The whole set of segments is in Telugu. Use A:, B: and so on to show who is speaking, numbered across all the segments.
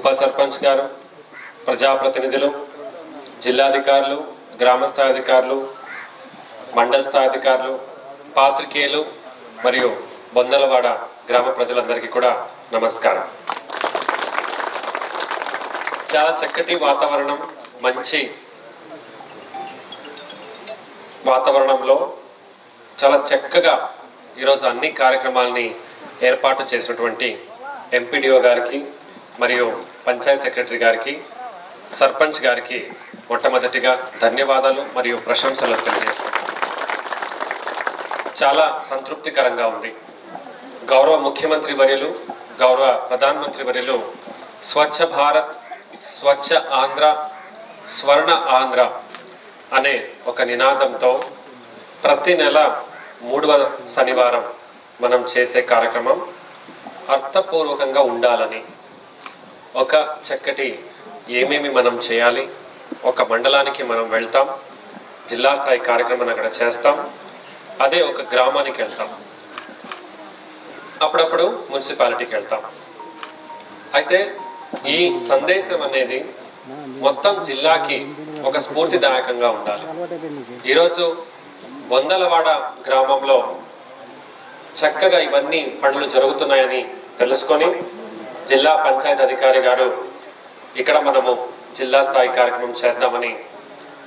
A: ఉప సర్పంచ్ గారు ప్రజాప్రతినిధులు జిల్లాధికారులు గ్రామస్థాయి అధికారులు మండల స్థాయి అధికారులు పాత్రికేయులు మరియు బొందలవాడ గ్రామ ప్రజలందరికీ కూడా నమస్కారం. చాలా చక్కటి వాతావరణం మంచి వాతావరణంలో చాలా చక్కగా ఈరోజు అన్ని కార్యక్రమాలని ఏర్పాటు చేసినటువంటి ఎంపీడీఓ గారికి మరియు పంచాయత్ సెక్రటరీ గారికి సర్పంచ్ గారికి మొట్టమొదటిగా ధన్యవాదాలు మరియు ప్రశంసలు తెలియజేసుకుంటాను చాలా సంతృప్తికరంగా ఉంది. గౌరవ ముఖ్యమంత్రి వర్యులు గౌరవ ప్రధానమంత్రి వర్యులు స్వచ్ఛ భారత్ స్వచ్ఛ ఆంధ్ర స్వర్ణ ఆంధ్ర అనే ఒక నినాదంతో ప్రతి నెల మూడవ శనివారం మనం చేసే కార్యక్రమం అర్థపూర్వకంగా ఉండాలని ఒక చక్కటి ఏమేమి మనం చేయాలి ఒక మండలానికి మనం వెళ్తాం జిల్లా స్థాయి కార్యక్రమం అక్కడ చేస్తాం అదే ఒక గ్రామానికి వెళ్తాం. అప్పుడప్పుడు మున్సిపాలిటీకి వెళ్తాం. అయితే ఈ సందేశం అనేది మొత్తం జిల్లాకి ఒక స్ఫూర్తిదాయకంగా ఉండాలి. ఈరోజు బొందలవాడ గ్రామంలో చక్కగా ఇవన్నీ పనులు జరుగుతున్నాయని తెలుసుకొని జిల్లా పంచాయతీ అధికారి గారు ఇక్కడ మనము జిల్లా స్థాయి కార్యక్రమం చేద్దామని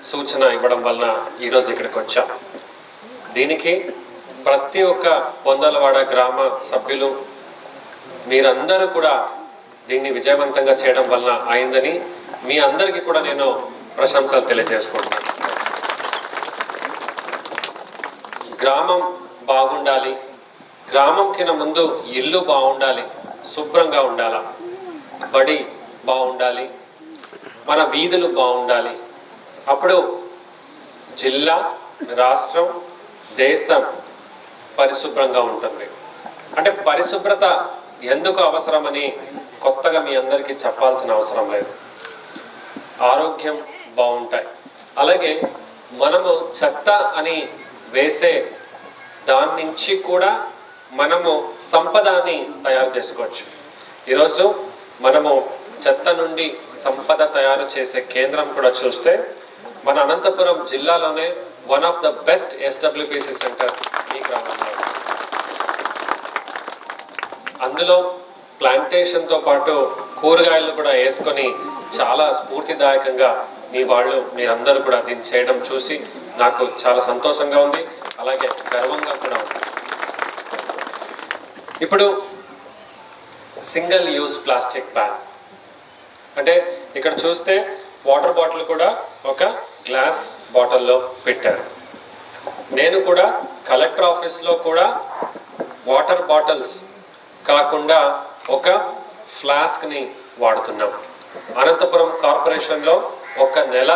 A: సూచన ఇవ్వడం వలన ఈరోజు ఇక్కడికి వచ్చాం. దీనికి ప్రతి ఒక్క పొందలవాడ గ్రామ సభ్యులు మీరందరూ కూడా దీన్ని విజయవంతంగా చేయడం వలన అయిందని మీ అందరికీ కూడా నేను ప్రశంసలు తెలియజేసుకుంటున్నాను. గ్రామం బాగుండాలి. గ్రామం కింద ముందు ఇల్లు బాగుండాలి. శుభ్రంగా ఉండాల? బడి బాగుండాలి. మన వీధులు బాగుండాలి. అప్పుడు జిల్లా రాష్ట్రం దేశం పరిశుభ్రంగా ఉంటుంది. అంటే పరిశుభ్రత ఎందుకు అవసరమని కొత్తగా మీ అందరికీ చెప్పాల్సిన అవసరం లేదు. ఆరోగ్యం బాగుంటాయి. అలాగే మనము చెత్త అని వేసే దాని నుంచి కూడా మనము సంపదని తయారు చేసుకోవచ్చు. ఈరోజు మనము చెత్త నుండి సంపద తయారు చేసే కేంద్రం కూడా చూస్తే మన అనంతపురం జిల్లాలోనే one of the best SWPC centre ఈ గ్రామంలో అందులో ప్లాంటేషన్తో పాటు కూరగాయలు కూడా వేసుకొని చాలా స్ఫూర్తిదాయకంగా మీ వాళ్ళు మీరందరూ కూడా దీన్ని చేయడం చూసి నాకు చాలా సంతోషంగా ఉంది. అలాగే గర్వంగా కూడా ఉంది. ఇప్పుడు సింగిల్ యూస్ ప్లాస్టిక్ బ్యాన్ అంటే ఇక్కడ చూస్తే వాటర్ బాటిల్ కూడా ఒక గ్లాస్ బాటిల్లో పెట్టారు. నేను కూడా కలెక్టర్ ఆఫీస్లో కూడా వాటర్ బాటిల్స్ కాకుండా ఒక ఫ్లాస్క్ని వాడుతున్నాం. అనంతపురం కార్పొరేషన్లో ఒక నెల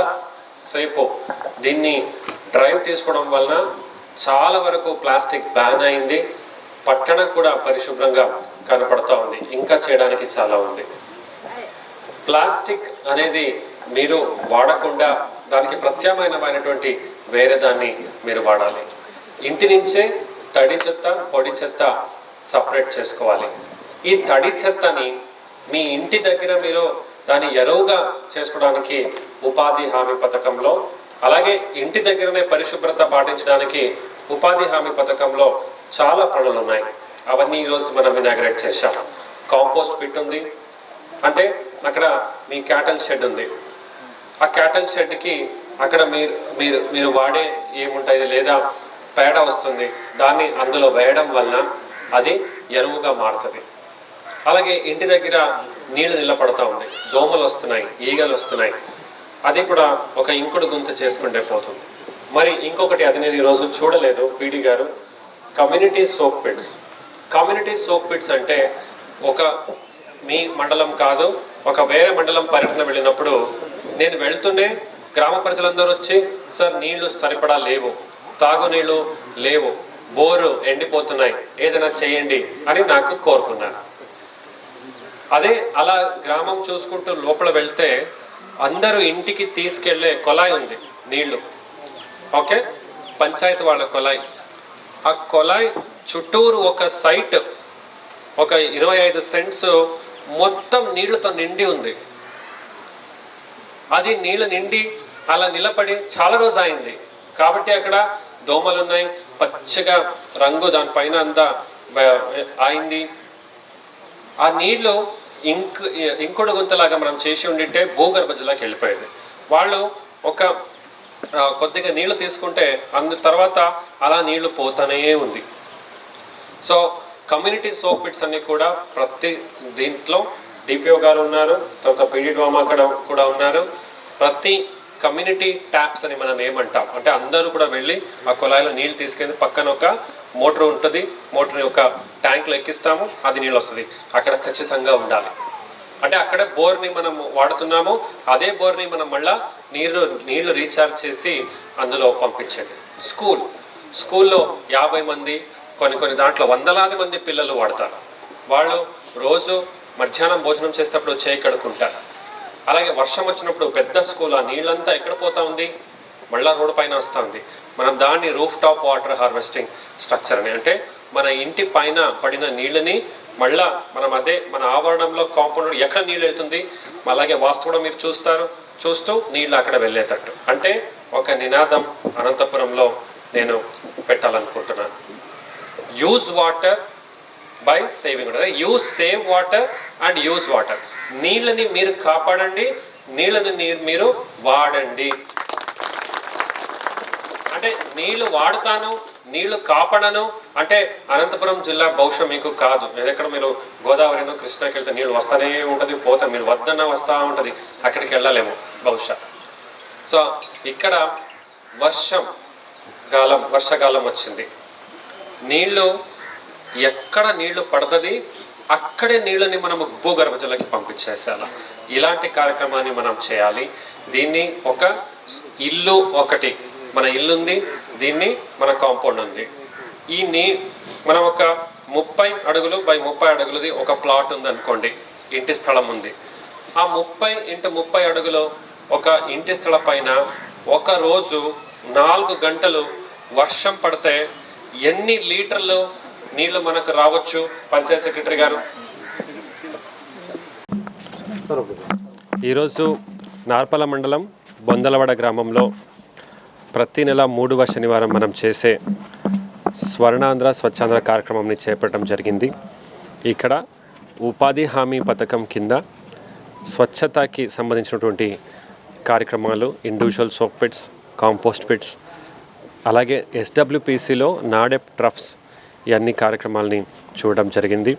A: సేపు దీన్ని డ్రైవ్ తీసుకోవడం వలన చాలా వరకు ప్లాస్టిక్ బ్యాన్ అయింది. పట్టణం కూడా పరిశుభ్రంగా కనపడతా ఉంది. ఇంకా చేయడానికి చాలా ఉంది. ప్లాస్టిక్ అనేది మీరు వాడకుండా దానికి ప్రత్యామ్నాయమైనటువంటి వేరే దాన్ని మీరు వాడాలి. ఇంటి నుంచే తడి చెత్త పొడి చెత్త సపరేట్ చేసుకోవాలి. ఈ తడి చెత్తని మీ ఇంటి దగ్గర మీరు దాన్ని ఎరువుగా చేసుకోవడానికి ఉపాధి హామీ పథకంలో అలాగే ఇంటి దగ్గరనే పరిశుభ్రత పాటించడానికి ఉపాధి హామీ పథకంలో చాలా పనులు ఉన్నాయి అవన్నీ ఈరోజు మనం ఇనాగ్రేట్ చేశాం. కాంపోస్ట్ పిట్ ఉంది. అంటే అక్కడ మీ క్యాటల్ షెడ్ ఉంది. ఆ క్యాటల్ షెడ్కి అక్కడ మీరు మీరు మీరు వాడే ఏముంటుంది లేదా పేడ వస్తుంది. దాన్ని అందులో వేయడం వలన అది ఎరువుగా మారుతుంది. అలాగే ఇంటి దగ్గర నీళ్ళు నిలబడతా ఉంది. దోమలు వస్తున్నాయి. ఈగలు వస్తున్నాయి. అది కూడా ఒక ఇంకుడు గుంత చేసుకుంటే పోతుంది. మరి ఇంకొకటి అది నేను ఈరోజు చూడలేదు. PD garu community soap pits. Community soap pits అంటే ఒక మీ మండలం కాదు ఒక వేరే మండలం పర్యటన వెళ్ళినప్పుడు నేను వెళ్తూనే గ్రామ ప్రజలందరూ వచ్చి సార్ నీళ్ళు సరిపడా లేవు తాగునీళ్ళు లేవు బోరు ఎండిపోతున్నాయి ఏదైనా చేయండి అని నాకు కోరుకున్నాను అదే అలా గ్రామం చూసుకుంటూ లోపల వెళ్తే అందరూ ఇంటికి తీసుకెళ్ళే కొలాయి ఉంది నీళ్ళు. ఓకే? పంచాయతీ వాళ్ళ కొలాయి. ఆ కొలాయి చుట్టూరు ఒక సైట్ ఒక ఇరవై ఐదు సెంట్స్ మొత్తం నీళ్ళతో నిండి ఉంది. అది నీళ్ళు నిండి అలా నిలబడి చాలా రోజు అయింది కాబట్టి అక్కడ దోమలు ఉన్నాయి పచ్చగా రంగు దానిపైన అంతా అయింది ఆ నీళ్ళు ఇంకు ఇంకుడు గుంతలాగా మనం చేసి ఉండింటే భూగర్భ జలాకి వెళ్ళిపోయేది. వాళ్ళు ఒక కొద్దిగా నీళ్ళు తీసుకుంటే అందు తర్వాత అలా నీళ్ళు పోతానే ఉంది. సో కమ్యూనిటీ సోప్ పిట్స్ అన్ని కూడా ప్రతి దీంట్లో డిపిఓ గారు ఉన్నారు తర్వాత పీడి డ్వామా అక్కడ కూడా ఉన్నారు. ప్రతి కమ్యూనిటీ ట్యాప్స్ అని మనం ఏమంటాం. అంటే అందరూ కూడా వెళ్ళి ఆ కుళాయిలో నీళ్ళు తీసుకెళ్ళి పక్కన ఒక మోటార్ ఉంటుంది. మోటార్ని ఒక ట్యాంక్లో ఎక్కిస్తాము అది నీళ్ళు వస్తుంది. అక్కడ ఖచ్చితంగా ఉండాలి. అంటే అక్కడ బోర్ని మనం వాడుతున్నాము అదే బోర్ని మనం మళ్ళా నీరు నీళ్ళు రీఛార్జ్ చేసి అందులో పంపించేది. స్కూల్. స్కూల్లో యాభై మంది కొన్ని కొన్ని దాంట్లో వందలాది మంది పిల్లలు వాడతారు. వాళ్ళు రోజు మధ్యాహ్నం భోజనం చేసేటప్పుడు చేయి కడుక్కుంటారు. అలాగే వర్షం వచ్చినప్పుడు పెద్ద స్కూల్ ఆ నీళ్ళంతా ఎక్కడ పోతా ఉంది? మళ్ళా రోడ్డు పైన వస్తూ ఉంది. మనం దాన్ని roof top water harvesting structure అని. అంటే మన ఇంటి పైన పడిన నీళ్ళని మళ్ళా మనం అదే మన ఆవరణంలో కాంపౌండ్ ఎక్కడ నీళ్ళు వెళ్తుంది? అలాగే వాస్తు కూడా మీరు చూస్తారు. చూస్తూ నీళ్ళు అక్కడ వెళ్ళేటట్టు. అంటే ఒక నినాదం అనంతపురంలో నేను పెట్టాలనుకుంటున్నాను use water by saving water use save water and use water నీళ్ళని మీరు కాపాడండి. నీళ్ళని మీరు వాడండి. అంటే నీళ్ళు వాడుతాను నీళ్ళు కాపాడను అంటే అనంతపురం జిల్లా బహుశా మీకు కాదు. ఎక్కడ మీరు గోదావరినో కృష్ణాకి వెళ్తే నీళ్ళు వస్తానే ఉంటుంది పోతే మీరు వద్దన్న వస్తూ ఉంటుంది అక్కడికి వెళ్ళలేము బహుశా. సో ఇక్కడ వర్షం కాలం వర్షాకాలం వచ్చింది. నీళ్ళు ఎక్కడ నీళ్ళు పడుతుంది అక్కడే నీళ్ళని మనం భూగర్భ జలకి పంపించేసేయాలి. ఇలాంటి కార్యక్రమాన్ని మనం చేయాలి. దీన్ని ఒక ఇల్లు ఒకటి మన ఇల్లు ఉంది దీన్ని మన కాంపౌండ్ ఉంది ఈ నీ మనం ఒక ముప్పై అడుగులు బై ముప్పై అడుగులది ఒక ప్లాట్ ఉంది అనుకోండి ఇంటి స్థలం ఉంది. ఆ ముప్పై ఇంటూ ముప్పై అడుగులు ఒక ఇంటి స్థలం పైన ఒక రోజు నాలుగు గంటలు వర్షం పడితే ఎన్ని లీటర్లు నీళ్ళు మనకు రావచ్చు? పంచాయత్ సెక్రటరీ గారు. ఈరోజు నార్పల మండలం బొందలవాడ గ్రామంలో ప్రతి నెల మూడవ శనివారం మనం చేసే స్వర్ణాంధ్ర స్వచ్ఛాంధ్ర కార్యక్రమంని చేపట్టడం జరిగింది. ఇక్కడ ఉపాధి హామీ పథకం కింద స్వచ్ఛతకి సంబంధించినటువంటి కార్యక్రమాలు individual soap pits compost pits అలాగే ఎస్డబ్ల్యూపీసీలో నాడెప్ ట్రఫ్స్ ఈ అన్ని కార్యక్రమాలని చూడడం జరిగింది.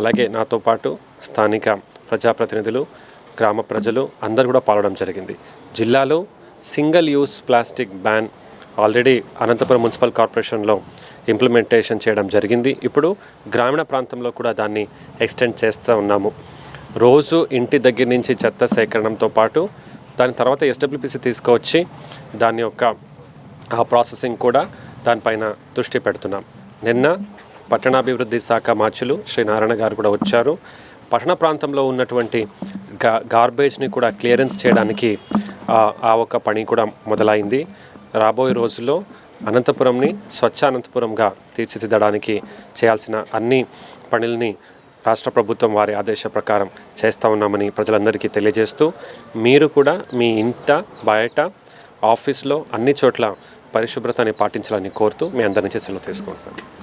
A: అలాగే నాతో పాటు స్థానిక ప్రజాప్రతినిధులు గ్రామ ప్రజలు అందరూ కూడా పాల్గొనడం జరిగింది. జిల్లాలో single use plastic ban already Anantapuram municipal కార్పొరేషన్లో ఇంప్లిమెంటేషన్ చేయడం జరిగింది. ఇప్పుడు గ్రామీణ ప్రాంతంలో కూడా దాన్ని ఎక్స్టెండ్ చేస్తూ ఉన్నాము. రోజు ఇంటి దగ్గర నుంచి చెత్త సేకరణంతో పాటు దాని తర్వాత ఎస్డబ్ల్యూపీసీ తీసుకువచ్చి దాని యొక్క ఆ ప్రాసెసింగ్ కూడా దానిపైన దృష్టి పెడుతున్నాం. నిన్న పట్టణాభివృద్ధి శాఖ మార్చులు శ్రీ నారాయణ గారు కూడా వచ్చారు. పట్టణ ప్రాంతంలో ఉన్నటువంటి గా గార్బేజ్ని కూడా క్లియరెన్స్ చేయడానికి ఆ ఒక పని కూడా మొదలైంది. రాబోయే రోజుల్లో అనంతపురంని స్వచ్ఛ అనంతపురంగా తీర్చిదిద్దడానికి చేయాల్సిన అన్ని పనుల్ని రాష్ట్ర ప్రభుత్వం వారి ఆదేశ ప్రకారం చేస్తూ ఉన్నామని ప్రజలందరికీ తెలియజేస్తూ మీరు కూడా మీ ఇంట బయట ఆఫీస్లో అన్ని చోట్ల పరిశుభ్రతని పాటించాలని కోరుతూ మీ అందరి నుంచి సెలవు తీసుకుంటున్నాను.